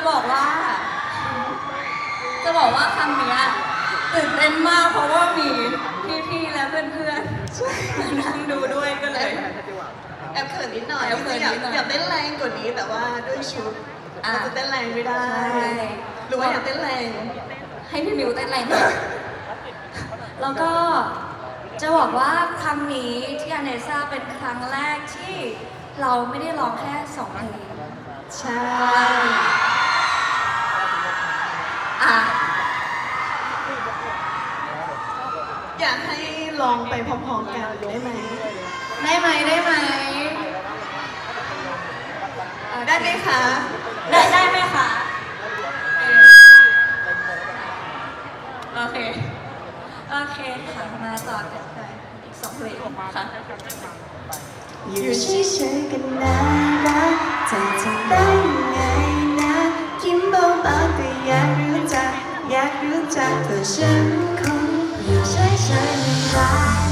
จะบอกว่า จะบอกว่าครั้งนี้ตื่นเต้นมากเพราะว่ามีพี่ๆและเพื่อนๆนั่งดูด้วยก็เลย แอบเขินนิดหน่อยแอบเขินนิดหยอยากเต้นแรงกว่านี้แต่ว่าด้วยชุดอาจจะเต้นแรงไม่ได้ หรือว่าอยากเต้นแรง ให้พี่มิวเต้นแรงแล้วก็จะบอกว่าครั้งนี้ที่อเนซ่าเป็นครั้งแรกที่เราไม่ได้ร้องแค่สองเพลงใช่ อยากให้ลองไปพร้อมๆกันได้ไหม ได้ไหมได้ไหมได้ไหมคะ ได้ได้ไหมคะ โอเค โอเคค่ะ มาต่อกันไปอีกสองเพลงค่ะ อยู่เฉยๆกันนะรักเธอจะได้ไงนะ ยิ้มเบาๆก็ยัง อยากรู้จักเธอฉันคงอยู่ใช้ใช้ไม่ได้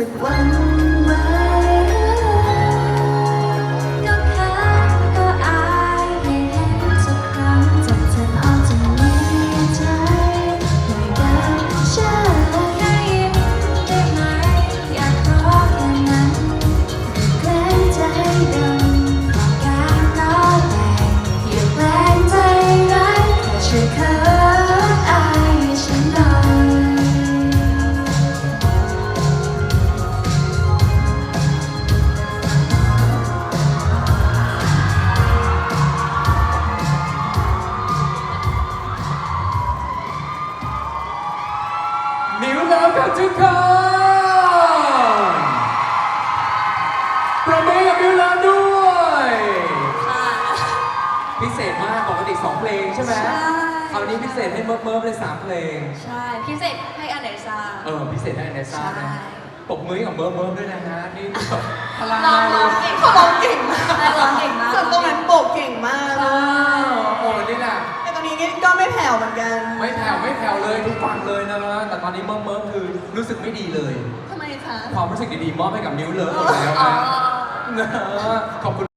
One. ทุกคนประเมินกับมิวลาด้วยค่ะพิเศษมากปกติ2เพลงใช่ไหมใช่ คราวนี้พิเศษให้เมิร์ฟเมิร์ฟเลย3เพลง ใช่พิเศษให้อเนซ่าเออพิเศษให้เนซ่านะใช่ ปกมือให้กับเมิร์ฟเมิร์ฟด้วยนะฮะนี่พลังลองงานลเลองยเก่งเขาร้องเก่งมากใช่ร้องเก่งมากส่วนตรงนั้นโบกเก่งมากใช่ โอ้นี่แหละ ไอ้ตรงนี้ ก็ไม่แผ่วเหมือนกันไม่แผ่วไม่แผ่วเลยทุกฟังเลยนะแต่ตอนนี้เมิร์ฟเมิร์ฟคือรู้สึกไม่ดีเลย ทำไมคะ ความรู้สึกดีๆมอบให้กับนิ้วเลยหมดแล้วอ๋อนะนะขอบคุณ